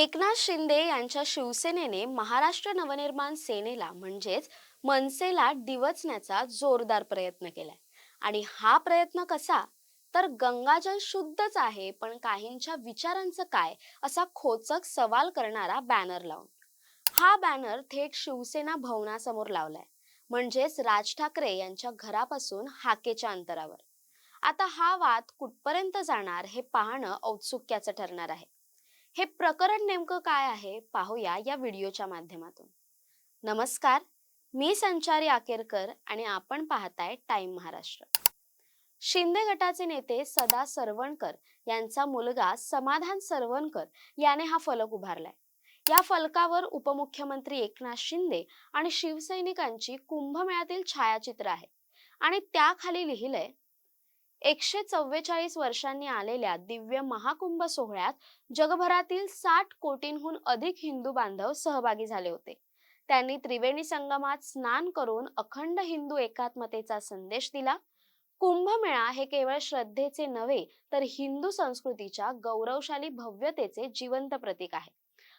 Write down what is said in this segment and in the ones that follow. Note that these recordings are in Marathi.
एकनाथ शिंदे यांच्या शिवसेनेने महाराष्ट्र नवनिर्माण सेनेला म्हणजेच मनसेला डिवचण्याचा जोरदार प्रयत्न केलाय. आणि हा प्रयत्न कसा? तर गंगाजल शुद्धच आहे पण काहींच्या विचारांचं काय? असा खोचक सवाल करणारा बॅनर लावून. हा बॅनर थेट शिवसेना भवनासमोर लावलाय. म्हणजेच राज ठाकरे यांच्या घरापासून हाकेच्या अंतरावर. आता हा वाद कुठपर्यंत जाणार हे पाहणं औत्सुक्याचं ठरणार आहे. हे प्रकरण नेमकं काय आहे? पाहूया या व्हिडिओच्या माध्यमातून. नमस्कार मी संचारी आकेरकर आणि आपण पाहताय टाइम महाराष्ट्र. शिंदे गटाचे नेते सदा सरवणकर यांचा मुलगा समाधान सरवणकर याने हा फलक उभारलाय. या फलकावर उपमुख्यमंत्री एकनाथ शिंदे आणि शिवसैनिकांची कुंभमेळ्यातील छायाचित्र आहे. आणि त्याखाली लिहिलंय एकशे चव्वेचाळीस वर्षांनी आलेल्या दिव्य महाकुंभ सोहळ्यात जगभरातील साठ कोटींहून अधिक हिंदू बांधव सहभागी झाले होते. त्यांनी त्रिवेणी संगमात स्नान करून अखंड हिंदू एकात्मतेचा संदेश दिला. कुंभमेळा हे केवळ श्रद्धेचे नव्हे तर हिंदू संस्कृतीच्या गौरवशाली भव्यतेचे जिवंत प्रतीक आहे.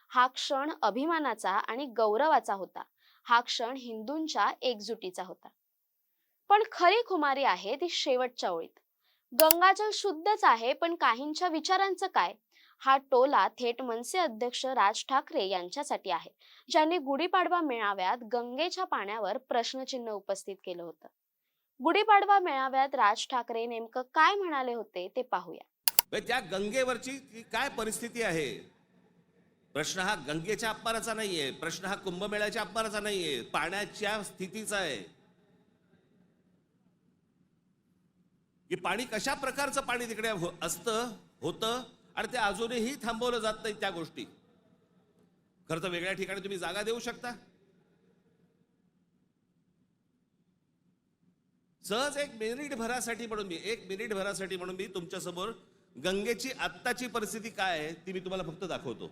हा क्षण अभिमानाचा आणि गौरवाचा होता. हा क्षण हिंदूंच्या एकजुटीचा होता. पण खरी खुमारी आहे ती शेवटच्या ओळीत. गंगाजल शुद्धच आहे पण काहींच्या विचारांचं काय? हा टोला थेट मनसे अध्यक्ष राज ठाकरे यांच्यासाठी आहे ज्यांनी गुढीपाडवा मेळाव्यात गंगेच्या पाण्यावर प्रश्नचिन्ह उपस्थित केलं होतं. गुढीपाडवा मेळाव्यात राज ठाकरे नेमकं काय म्हणाले होते ते पाहूया. त्या गंगेवरची काय परिस्थिती आहे? प्रश्न हा गंगेच्या अपमानाचा नाहीये प्रश्न हा कुंभमेळ्याच्या अपमानाचा नाहीये पाण्याच्या स्थितीचा आहे. की पाणी कशा प्रकारचं पाणी तिकडे हो- असतं होतं आणि ते अजूनही थांबवलं जात नाही त्या गोष्टी. खरं तर वेगळ्या ठिकाणी तुम्ही जागा देऊ शकता. सहज एक मिनिट भरासाठी म्हणून मी एक मिनिट भरासाठी म्हणून मी तुमच्यासमोर गंगेची आत्ताची परिस्थिती काय आहे ती मी तुम्हाला फक्त दाखवतो.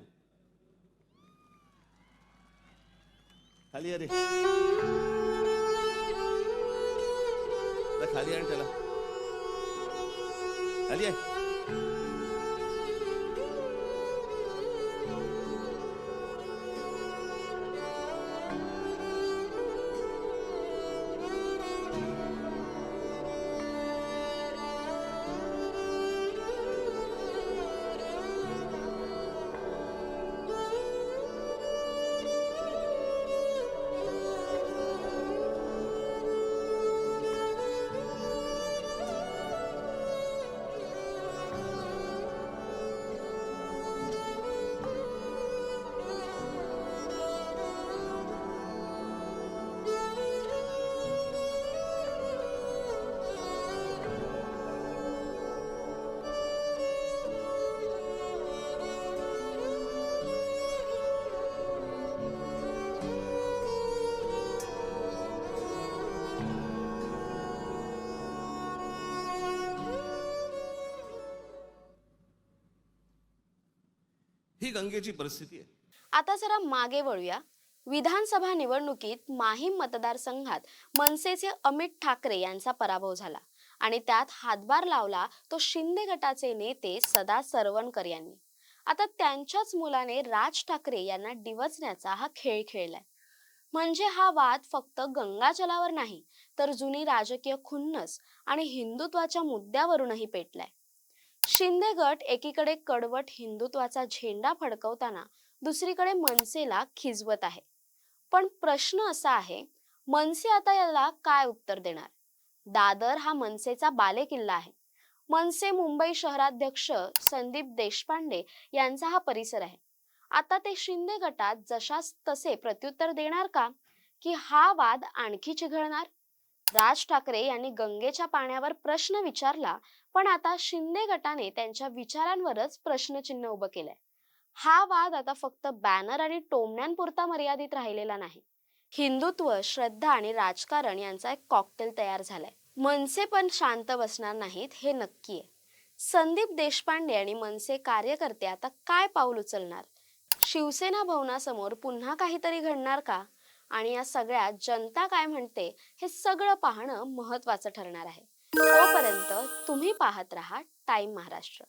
खाली अरे खाली आण त्याला. खाली ही गंगेची परिस्थिती आहे. आता जरा मागे वळूया. विधानसभा निवडणुकीत माहीम मतदारसंघात मनसेचे अमित ठाकरे यांचा पराभव झाला आणि त्यात हातभार लावला तो शिंदे गटाचे नेते सदा सरवणकर यांनी. आता त्यांच्याच मुलाने राज ठाकरे यांना डिवचण्याचा हा खेळ खेळलाय. म्हणजे हा वाद फक्त गंगाजलावर नाही तर जुनी राजकीय खुन्नस आणि हिंदुत्वाच्या मुद्द्यावरूनही पेटलाय. शिंदे गट एकीकडे कडवट हिंदुत्वाचा झेंडा फडकवताना दुसरीकडे मनसेला खिजवत आहे. पण प्रश्न असा आहे मनसे आता याला काय उत्तर देणार? दादर हा मनसेचा बालेकिल्ला आहे. मनसे मुंबई शहराध्यक्ष संदीप देशपांडे यांचा हा परिसर आहे. आता ते शिंदे गटात जशास तसे प्रत्युत्तर देणार का? की हा वाद आणखी चिघळणार? राज ठाकरे यांनी गंगेच्या पाण्यावर प्रश्न विचारला पण आता शिंदे गटाने त्यांच्या विचारांवरच प्रश्नचिन्ह उभं केलंय. हा वाद आता फक्त बॅनर आणि टोमण्यांपुरता मर्यादित राहिलेला नाही. हिंदुत्व श्रद्धा आणि राजकारण यांचा एक कॉकटेल तयार झालाय. मनसे पण शांत बसणार नाहीत हे नक्की आहे. संदीप देशपांडे आणि मनसे कार्यकर्ते आता काय पाऊल उचलणार? शिवसेना भवनासमोर पुन्हा काहीतरी घडणार का? आणि या सगळ्यात जनता काय म्हणते हे सगळं पाहणं महत्वाचं ठरणार आहे. तोपर्यंत तुम्ही पाहत राहा टाइम महाराष्ट्र.